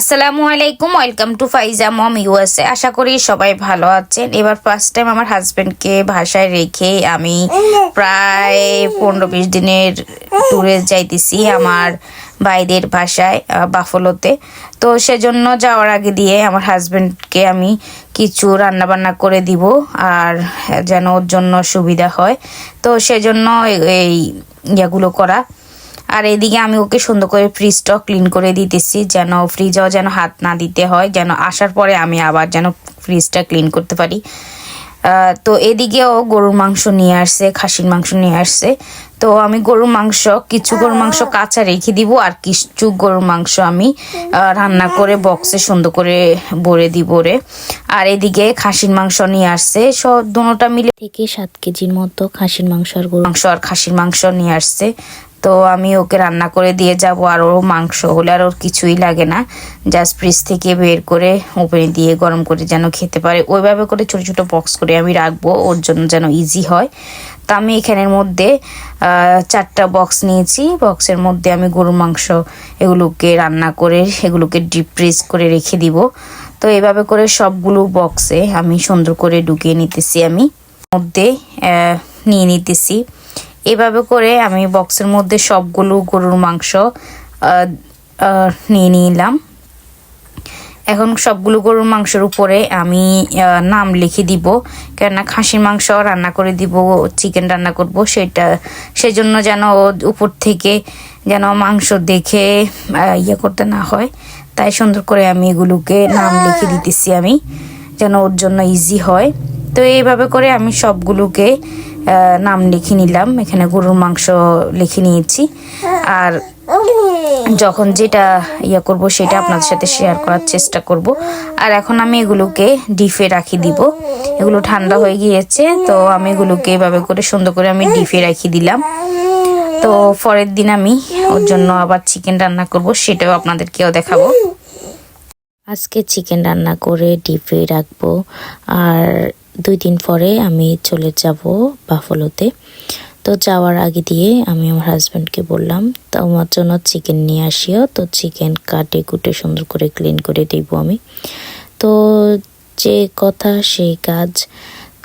আসসালামু আলাইকুম, welcome to Faiza mom USA. আশা করি সবাই ভালো আছেন। এবার ফার্স্ট টাইম আমার হাজব্যান্ডকে ভাষায় রেখে আমি প্রায় পনেরো বিশ দিনের ট্যুরে যাইতেছি আমার বাইদের ভাষায় বাফলোতে। তো সেজন্য যাওয়ার আগে দিয়ে আমার হাজবেন্ডকে আমি কিছু রান্না বান্না করে দিব আর যেন ওর জন্য সুবিধা হয়। তো সেজন্য এই ইয়েগুলো করা। আর এদিকে আমি ওকে সুন্দর করে ফ্রিজটাও ক্লিন করে দিতেছি যেন ফ্রিজেও যেন হাত না দিতে হয় যেন আসার পরে আমি আবার যেন ফ্রিজটা ক্লিন করতে পারি। তো এদিকেও গরুর মাংস নিয়ে আসছে খাসির মাংস নিয়ে আসছে। তো আমি গরুর মাংস কিছু গরুর মাংস কাঁচা রেখে দিব আর কিছু গরুর মাংস আমি রান্না করে বক্সে সুন্দর করে ভরে দিব রে আর এদিকে খাসির মাংস নিয়ে আসছে সব দুটোটা মিলে থেকে সাত কেজির মতো খাসির মাংস আর গরু মাংস আর খাসির মাংস নিয়ে আসছে। তো আমি ওকে রান্না করে দিয়ে যাব আর ওর মাংস হলে আর ওর কিছুই লাগে না। জাস্ট ফ্রিজ থেকে বের করে ওপেনে দিয়ে গরম করে যেন খেতে পারে। ওইভাবে করে ছোট ছোট বক্স করে আমি রাখব, ওর জন্য যেন ইজি হয়। তো আমি এখানের মধ্যে চারটা বক্স নিয়েছি। বক্সের মধ্যে আমি গরুর মাংস এগুলোকে রান্না করে, এগুলোকে ডিপ ফ্রিজ করে রেখে দিব। তো এভাবে করে সবগুলো বক্সে আমি সুন্দর করে ঢুকিয়ে নিতেছি আমি। মধ্যে নিয়ে নিতেছি। এভাবে করে আমি বক্সের মধ্যে সবগুলো গরুর মাংস নিয়ে নিলাম। এখন সবগুলো গরুর মাংসের উপরে আমি নাম লিখে দিব। কেননা খাসির মাংস রান্না করে দিব, চিকেন রান্না করব সেটা, সেজন্য যেন উপর থেকে যেন মাংস দেখে ইয়ে করতে না হয়। তাই সুন্দর করে আমি এগুলোকে নাম লিখে দিতেছি আমি, যেন ওর জন্য ইজি হয়। তো এইভাবে করে আমি সবগুলোকে নাম লিখে নিলাম। এখানে গরুর মাংস লিখে নিয়েছি। আর যখন যেটা ইয়ে করব, সেটা আপনাদের সাথে শেয়ার করার চেষ্টা করব। আর এখন আমি এগুলোকে ডিফে রাখি দিব। এগুলো ঠান্ডা হয়ে গিয়েছে, তো আমি এগুলোকে এভাবে করে সুন্দর করে আমি ডিফে রাখি দিলাম। তো পরের দিন আমি ওর জন্য আবার চিকেন রান্না করব, সেটাও আপনাদেরকেও দেখাবো। আজকে চিকেন রান্না করে ডিপে রাখব। আর দুই দিন পরে আমি চলে যাব বাফলোতে। তো যাওয়ার আগে দিয়ে আমি আমার হাজব্যান্ডকে বললাম তো আমার জন্য চিকেন নিয়ে আসিও। তো চিকেন কাটে, কুটে, সুন্দর করে ক্লিন করে দিব আমি। তো যে কথা, সেই কাজ,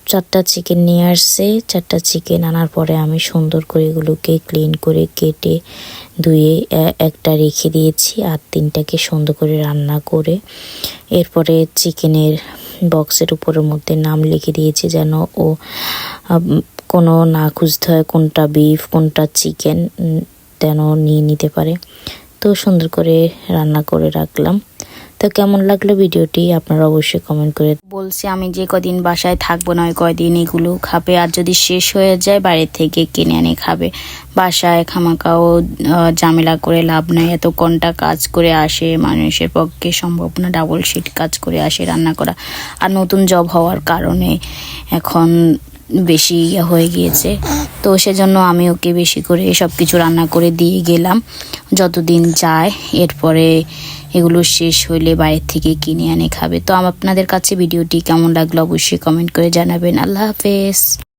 চারটা চিকেন নিয়ে আসছে। চারটা চিকেন আনার পরে আমি সুন্দর করে এগুলোকে ক্লিন করে কেটে ধুয়ে একটা রেখে দিয়েছি আর তিনটাকে সুন্দর করে রান্না করে, এরপরে চিকেনের বক্সের উপরের মধ্যে নাম লিখে দিয়েছে যেন ও কোনো না খুঁজতে হয় কোনটা বিফ কোনটা চিকেন যেন নিয়ে নিতে পারে। তো সুন্দর করে রান্না করে রাখলাম। তো কেমন লাগল ভিডিওটি? আপনারা অবশ্যই কমেন্ট করে বলছি, আমি যে কদিন বাসায় থাকব না ওই কয়দিন এগুলো খাবে, আর যদি শেষ হয়ে যায় বাইরে থেকে কিনে এনে খাবে। বাসায় খামাকাও ঝামেলা করে লাভ নাই, এত ঘণ্টা কাজ করে আসে, মানুষের পক্ষে সম্ভব না ডাবল শিট কাজ করে আসে রান্না করা। আর নতুন জব হওয়ার কারণে এখন বেশি ইয়ে হয়ে গিয়েছে। তো সেজন্য আমি ওকে বেশি করে সব কিছু রান্না করে দিয়ে গেলাম। যতদিন যায়, এরপরে এগুলো শেষ হইলে বাইরে থেকে কিনে আনে খাবে। তো আপনাদের কাছে ভিডিওটি কেমন লাগল অবশ্যই কমেন্ট করে জানাবেন। আল্লাহ হাফেজ।